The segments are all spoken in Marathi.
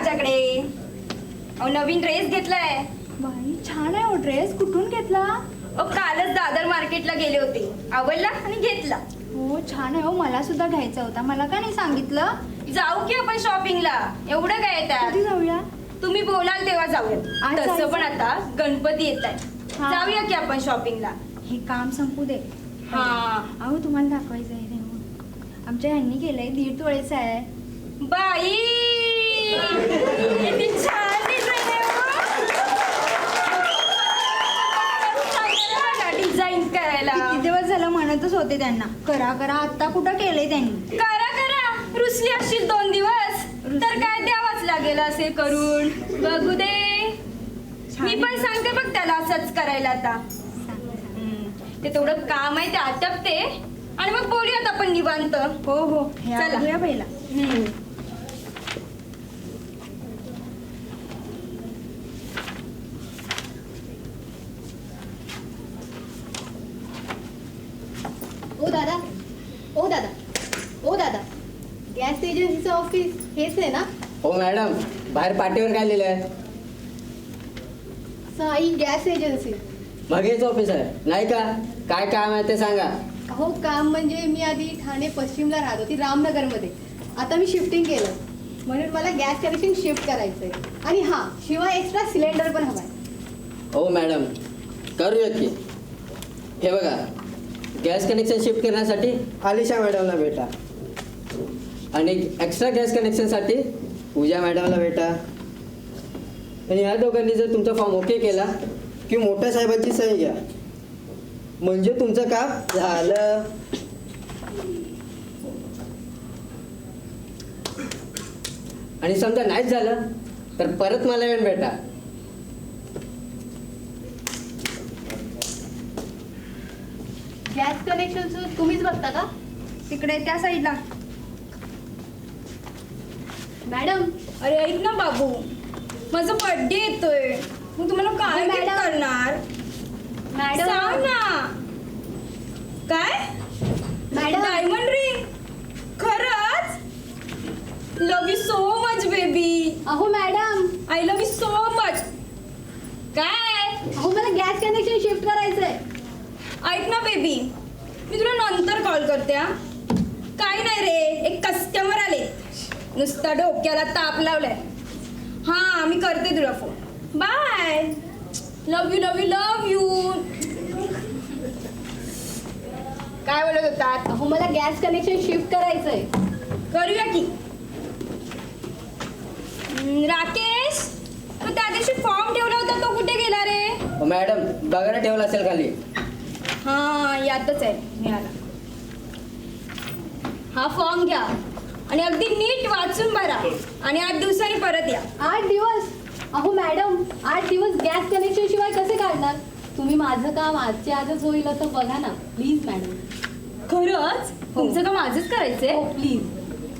माझ्याकडे. अहो नवीन ड्रेस घेतलाय. बाई छान आहे हो ड्रेस कुठून घेतला? अहो कालच दादर मार्केटला गेले होते. आवडला आणि घेतला. हो छान आहे हो. मला सुद्धा घ्यायचा होता. मला का नाही सांगितलं? जाऊ की आपण शॉपिंगला एवढं काय कधी जाऊया? तुम्ही बोलाल तेव्हा जाऊयात. आज तसं जायचं? पण आता गणपती येत आहे हा. जाऊया की आपण शॉपिंगला हे काम संपू दे. हा. अहो तुम्हाला दाखवायचं आहे देऊन आमच्या ह्यांनी केलंय. दीड तोळेचं आहे. बाई! डिझाईन करायला. किती दिवस झालं म्हणतच होते त्यांना. करा करा. आता कुठं केलंय त्यांनी? करा करा. रुसली असशील दोन दिवस. तर काय द्यावाच लागेल असे करून. बघू दे. मी पण सांगते बघ त्याला असंच करायला आता. हम्म. ते तेवढं काम आहे ते आटपते. आणि मग बोलूयात आपण निवांत. हो हो. हे चला. पहिला. हम्म. एजन्सीचं ऑफिस हेच आहे ना? हो मॅडम. बाहेर पाठीवर काय लिहिलं आहे साई गॅस एजन्सी. मग हेच ऑफिस आहे. नाही का? काय काम आहे ते सांगा. हो काम म्हणजे मी आधी ठाणे पश्चिमला राहत होती रामनगरमध्ये. आता मी शिफ्टिंग केलं. म्हणून मला गॅस कनेक्शन शिफ्ट करायचं आहे आणि हां शिवाय एक्स्ट्रा सिलेंडर पण हवा आहे हो मॅडम. करूयात की. हे बघा. गॅस कनेक्शन शिफ्ट करण्यासाठी आलिशा मॅडमला भेटा. आणि एक्स्ट्रा गॅस कनेक्शनसाठी पूजा मॅडमला भेटा. आणि या दोघांनी जर तुमचा फॉर्म ओके केला की मोठ्या साहेबांची सही घ्या. म्हणजे तुमचं काम झालं. आणि समजा नाहीच झालं तर परत मला येऊन भेटा. गॅस कनेक्शन तुम्हीच बघता का? तिकडे त्या साईडला मॅडम अरे ऐक ना बाबू. माझा बर्थडे येतोय. मग तुम्हाला काय मॅडम. gift करणार सांग मॅडम ना. काय? मॅडम. डायमंड रिंग खरंच? Love you so much baby अहो madam. I love you so much काय? अहो मला गॅस कनेक्शन शिफ्ट करायचं आहे ऐक ना बेबी मी तुला नंतर कॉल करते हा. काही नाही रे एक कस्टमर आले. नुसता डोक्याला ताप लावलाय. हा मी करते तुला phone bye love you love you love you काय बोलत होतात अहो मला गॅस कनेक्शन शिफ्ट करायचं आहे करूया की? हम्म, राकेश तू त्या दिवशी फॉर्म ठेवला होता तो कुठे गेला रे? हो मॅडम बघायला ठेवलं असेल खाली. हा यातच आहे मिळाला. हा फॉर्म घ्या. आणि अगदी नीट वाचून भरा. आणि आठ दिवसांनी परत या. आठ दिवस? अहो मॅडम आठ दिवस गॅस कनेक्शन शिवाय कसे काढणार? तुम्ही माझं काम आजच्या आजच होईल तर बघा ना. Please madam. खरंच? तुमचं काम आजच करायचंय? हो प्लीज.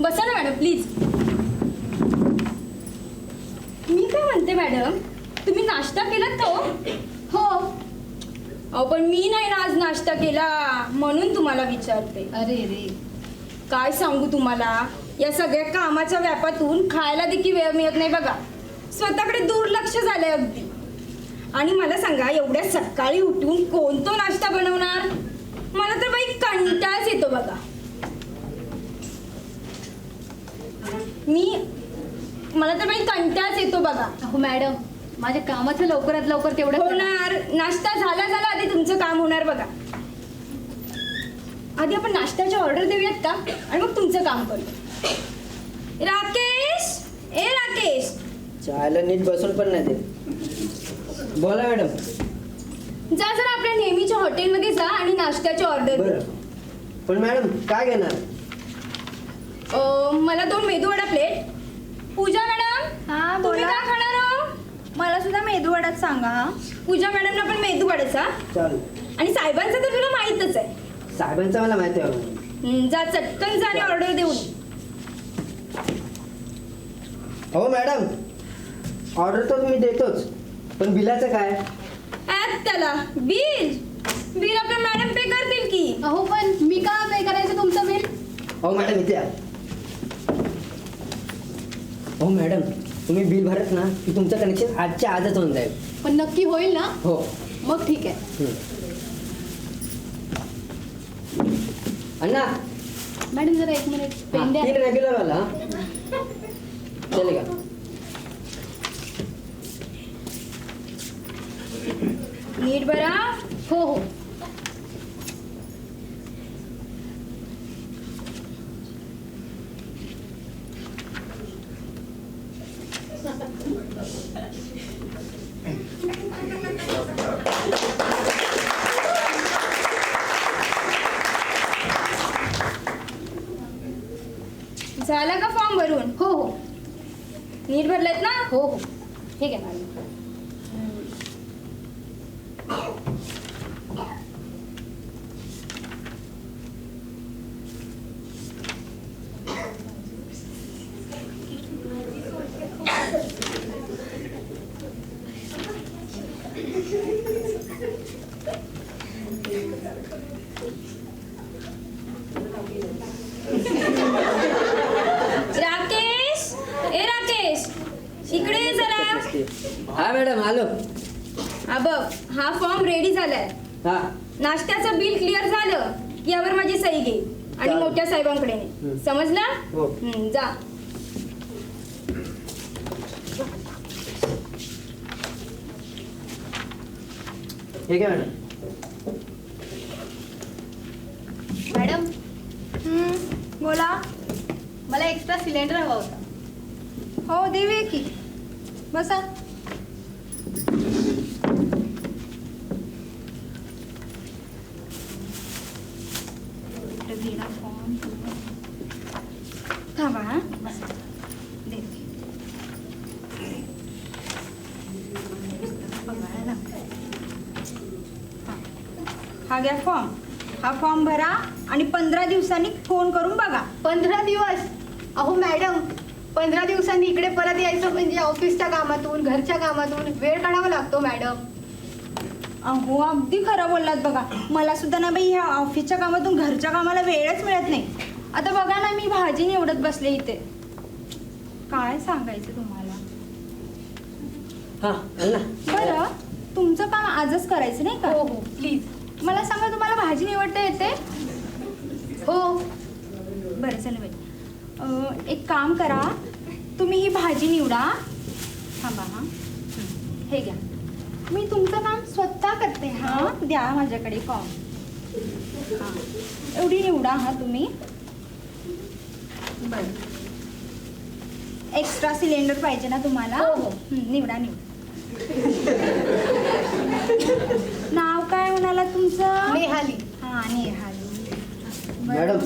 बसा ना मॅडम प्लीज. मी काय म्हणते मॅडम? तुम्ही नाश्ता केलात का हो? हो. अहो पण मी नाही ना आज नाश्ता केला. म्हणून तुम्हाला विचारते. अरे रे. काय सांगू तुम्हाला? या सगळ्या कामाच्या व्यापातून खायला देखील वेळ मिळत नाही बघा. स्वतःकडे दुर्लक्ष झालंय अगदी. आणि मला सांगा एवढ्या सकाळी उठून कोणतो नाश्ता बनवणार? मला तर बाई कंटाळच येतो बघा. मी मला तर बाई कंटाळच येतो बघा. अहो मॅडम माझ्या कामाचं लवकरात लवकर तेवढं. होणार. नाश्ता झाला झाला आधी तुमचं काम होणार बघा. आधी आपण नाश्त्याची ऑर्डर देऊयात का? आणि मग तुमचं काम करू. राकेश! ए राकेश! चायला नीट बसून पण नाही देत. बोला मॅडम. जा जरा आपल्या नेहमीच्या हॉटेलमध्ये जा आणि नाश्त्याची ऑर्डर दे. बरं. पण मॅडम काय घेणार? अं, मला दोन मेदू वडा प्लेट पूजा मॅडम हा तुम्ही बोला. काय खाणार हो? मला सुद्धा मेदू वडाच सांगा हा. पूजा मॅडमना पण मेदू वडाचा. चालू आणि साहेबांचं तर तुला माहीतच आहे. साहेबांचं मला माहिती आहे. हं, जा चटकन जा आणि ऑर्डर देऊन. हो मॅडम ऑर्डर तर मी देतोच पण बिलाचं काय? ऍप त्याला बिल. बिल आपल्या मॅडम पे करतील की. अहो पण मी का हो मॅडम इथे या. हो मॅडम तुम्ही बिल भरत ना की तुमचं कनेक्शन आजच्या आजच होऊन जाईल. पण नक्की होईल ना? हो. मग ठीक आहे. हम्म. अण्णा मॅडम जरा एक मिनिट हा, पेन द्या तीन रेग्युलर वाला चलेगा नीट बरा हो हो झाला का फॉर्म भरून हो हो नीट भरलेत ना? हो हो. ठीक आहे मॅडम राकेश ए राकेश इकडे ये जरा हा मॅडम आलो. हा बघ हा फॉर्म रेडी झालाय. हा. नाश्त्याचं बिल क्लिअर झालं की यावर माझी सही घे. आणि चालेल. मोठ्या साहेबांकडे ने. हं. समजलं? हो. हं, जा. ठीक आहे मॅडम. मॅडम हं, बोला. मला एक्स्ट्रा सिलेंडर हवा होता. हो देऊया की. बसा थांबा हा देते. बघायला लागतंय. हा. हा घ्या फॉर्म हा फॉर्म भरा आणि पंधरा दिवसांनी फोन करून बघा. पंधरा दिवस? अहो मॅडम पंधरा दिवसांनी इकडे परत यायचं म्हणजे ऑफिसच्या कामातून घरच्या कामातून वेळ काढावा लागतो मॅडम अहो अगदी खरं बोललात बघा. मला सुद्धा ना बाई ह्या ऑफिसच्या कामातून घरच्या कामाला वेळच मिळत नाही. आता बघा ना मी भाजी निवडत बसले इथे. काय सांगायचं तुम्हाला? हा बरं तुमचं काम आजच करायचं नाही का? हो हो प्लीज मला सांगा तुम्हाला भाजी निवडता येते? हो. बरं चला बाई. एक काम करा. तुम्ही ही भाजी निवडा. थांबा हां. हं, हे घ्या. मी तुमचं काम स्वतः करते हां. द्या माझ्याकडे फॉर्म हां. एवढी निवडा हा तुम्ही. बरं. एक्स्ट्रा सिलेंडर पाहिजे ना तुम्हाला? हो. हं, निवडा निवडा नाव काय म्हणाला तुमचं? नेहाली. हां नेहाली. मॅडम.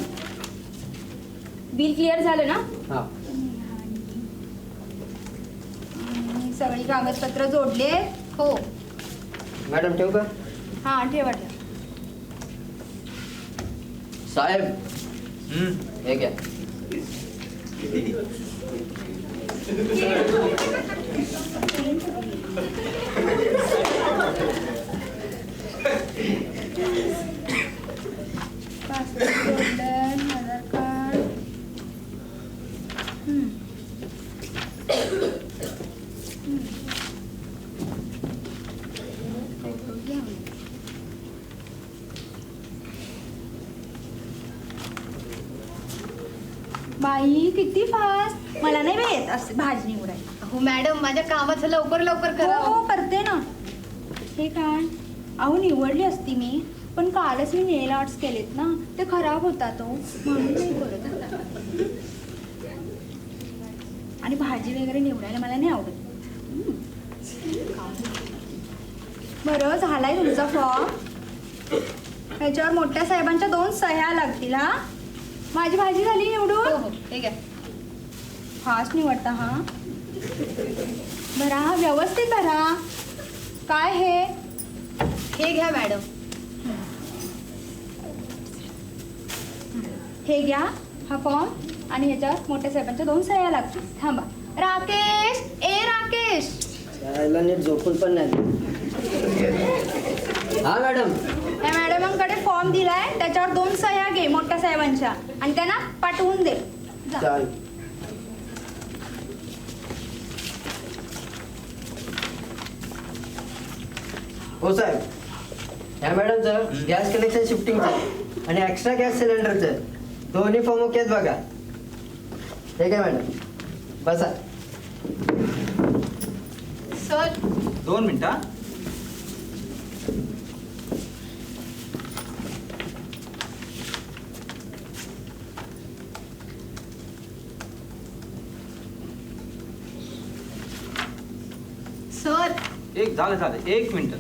बिल क्लिअर झालं ना? हा. आणि सगळी कागदपत्र जोडले. हो. मॅडम ठेवू का? हा ठेवा ठेवा. साहेब. हे घ्या. आधार कार्ड. बाई किती फास्ट. मला नाही वेळ येत असं भाजी निवडायला अहो मॅडम माझ्या कामाचं लवकर लवकर करा. हो हो करते ना. हे काय अहो निवडली असती मी पण कालच मी नेल आर्ट्स केलेत ना ते खराब होतात तो म्हणून नाही करत आणि भाजी वगैरे निवडायला मला नाही आवडत. बरं झालाय तुमचा फॉर्म ह्याच्यावर मोठ्या साहेबांच्या दोन सह्या लागतील हा? माझी भाजी झाली हो निवडून हो ठीक आहे फास्ट निवडता हा? भरा हा व्यवस्थित भरा काय हे? हे घ्या मॅडम. हे घ्या हा फॉर्म आणि ह्याच्यावर मोठ्या साहेबांच्या दोन सह्या लागतील. थांबा. राकेश! ए राकेश! यायला नीट झोपून पण नाही हा मॅडम. या मॅडमांकडे फॉर्म दिलाय. त्याच्यावर दोन सह्या घे मोठ्या साहेबांच्या. आणि त्यांना पाठवून दे. जा. हो साहेब. या मॅडमचं गॅस कनेक्शन शिफ्टिंगचं आणि एक्स्ट्रा गॅस सिलेंडरचं. दोन्ही फॉर्म ओके बघा. ठीक आहे मॅडम? बसा. सर. दोन मिनिटं सर. एक झालं झालं. एक मिनिट.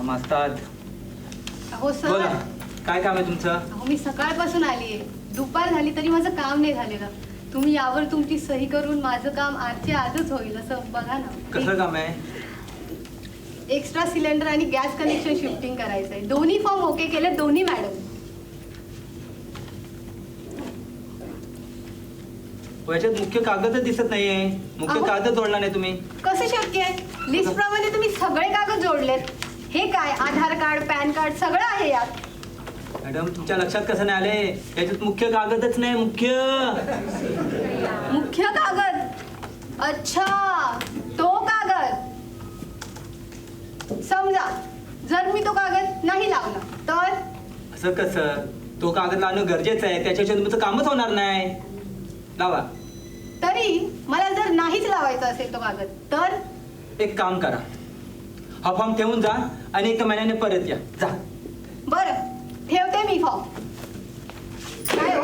काम असतात अहो सर. बोला. काय काम आहे तुमचं? अहो मी सकाळपासून आली आहे दुपार झाली तरी माझं काम नाही झालेलं. तुम्ही यावर तुमची सही करून माझं काम आजच्या आजच होईल असं बघा कसं ना काम आहे? एक्स्ट्रा सिलेंडर आणि गॅस कनेक्शन शिफ्टिंग करायचं आहे दोन्ही फॉर्म ओके केले दोन्ही मॅडम याच्यात मुख्य कागदच दिसत नाहीये. मुख्य अहो. कागद जोडला नाही तुम्ही. कसं शक्य आहे? लिस्ट प्रमाणे तुम्ही सगळे कागद जोडलेत. हे काय? आधार कार्ड पॅन कार्ड सगळं आहे यात. मॅडम तुमच्या लक्षात कसं नाही आले याच्यात मुख्य कागदच नाही मुख्य. मुख्य कागद? अच्छा तो कागद. समजा जर मी तो कागद नाही लावला तर? असं कसं? तो कागद लावणं गरजेचं आहे. त्याच्याशिवाय तुमचं कामच होणार नाही. लावा. तरी मला जर नाहीच लावायचा असेल तो कागद तर? एक काम करा. हा फॉर्म ठेवून जा आणि एका महिन्याने परत या. जा. बरं ठेवते मी फॉर्म. काय हो?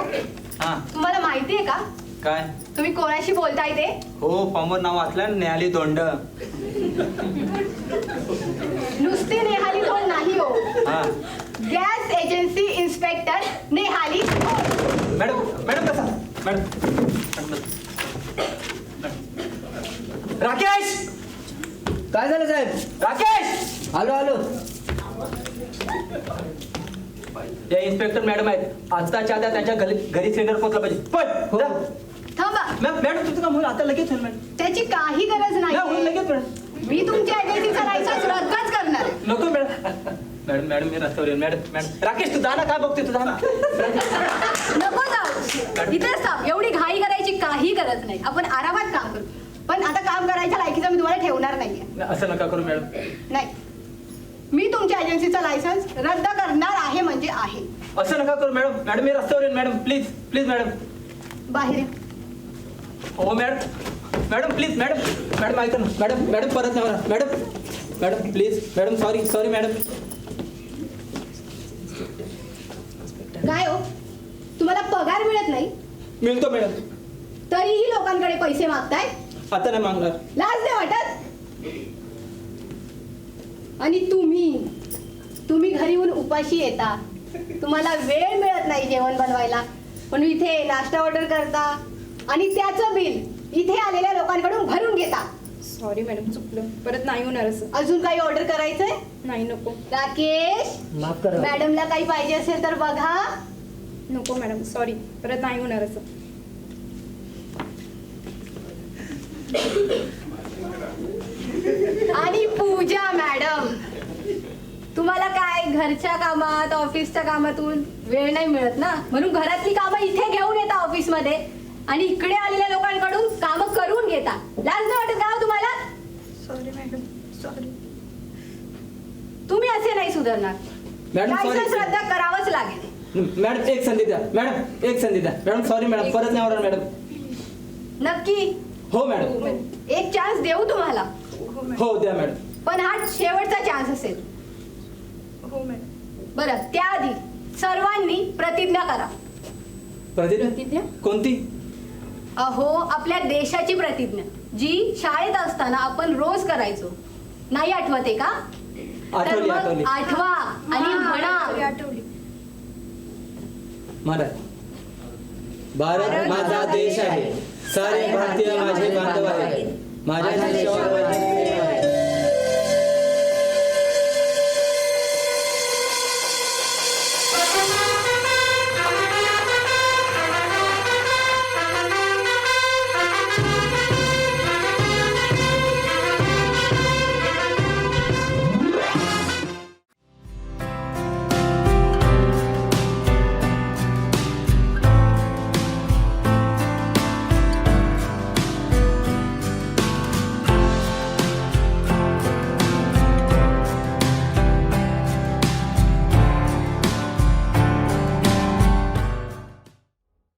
हा. तुम्हाला माहिती आहे का? काय? तुम्ही कोणाशी बोलताय ते? हो फॉर्मवर नाव वाचलं न्यायालय दोंड नुसती नेहाली कोण नाही हो. हा. Gas agency inspector Nehali. Madam madam बसा मॅडम. मॅडम बसा. मॅडम. राकेश! काय झालं साहेब? राकेश! आलो आलो. या इन्स्पेक्टर मॅडम आहेत. आजताच्या आता त्यांच्या घरी घरी सिलेंडर पोहोचला पाहिजे. पण हो. जा. थांबा. मॅम मॅडम तुमचं काम होईल. आता लगेच होईल मॅडम त्याची काही गरज नाही होईल नाही लगेच मॅडम मी तुमच्या एजन्सीचा लायसन्स रद्दच करणार आहे. नको मॅडम मॅडम मॅडम मी रस्त्यावर येईल. मॅडम मॅडम राकेश तू जा ना काय बघते तू जा ना नको जाऊ. इथेच थांब एवढी घाई करायची काही गरज नाही. आपण आरामात काम करू. पण आता काम करायच्या लायकीचं मी तुम्हाला ठेवणार नाहीये. असं नका करू मॅडम नाही. मी तुमच्या एजन्सीचा लायसन्स रद्द करणार आहे म्हणजे आहे. असं नका करू मॅडम मॅडम मी रस्त्यावर येईल मॅडम प्लीज प्लीज मॅडम बाहेर या. हो madam madam please madam madam ऐका ना. मॅडम मॅडम परत नाही madam madam please madam sorry sorry madam काय हो? तुम्हाला पगार मिळत नाही? मिळतो मॅडम तरीही लोकांकडे पैसे मागताय? आता नाही मागणार. लाज नाही वाटत? आणि तुम्ही तुम्ही घरी येऊन उपाशी येता. तुम्हाला वेळ मिळत नाही जेवण बनवायला. पण इथे नाश्ता ऑर्डर करता आणि त्याचं बिल इथे आलेल्या लोकांकडून भरून घेता. सॉरी मॅडम चुकलं. परत नाही होणार असं. अजून काही ऑर्डर करायचंय? नाही नको. राकेश माफ करा. मॅडमला काही पाहिजे असेल तर बघा. नको मॅडम सॉरी परत नाही होणार असं. आणि पूजा मॅडम तुम्हाला काय घरच्या कामात ऑफिसच्या कामातून वेळ नाही मिळत ना? म्हणून घरातली कामं इथे घेऊन येता ऑफिसमध्ये आणि इकडे आलेल्या लोकांकडून कामं करून घेता. लाज नाही वाटत का हो तुम्हाला? सॉरी मॅडम सॉरी तुम्ही असे नाही सुधारणार. Madam, sorry. लायसन्स रद्द करावंच लागेल. मॅडम एक संधी द्या. मॅडम एक संधी द्या. मॅडम सॉरी मॅडम परत नाही होणार मॅडम नक्की? हो मॅडम एक चान्स देऊ तुम्हाला. हो मॅडम हो द्या मॅडम पण हा शेवटचा चान्स असेल. हो मॅडम. बरं त्याआधी सर्वांनी प्रतिज्ञा करा. प्रतिज्ञा? प्रतिज्ञा? कोणती? अहो आपल्या देशाची प्रतिज्ञा. जी शाळेत असताना आपण रोज करायचो. नाही आठवते का? तर आठवली मग आठवली. आठवा आणि म्हणा. आठवली, म्हणा भारत माझा देश आहे. सारे भारतीय माझे बांधव आहेत. माझ्या देशावर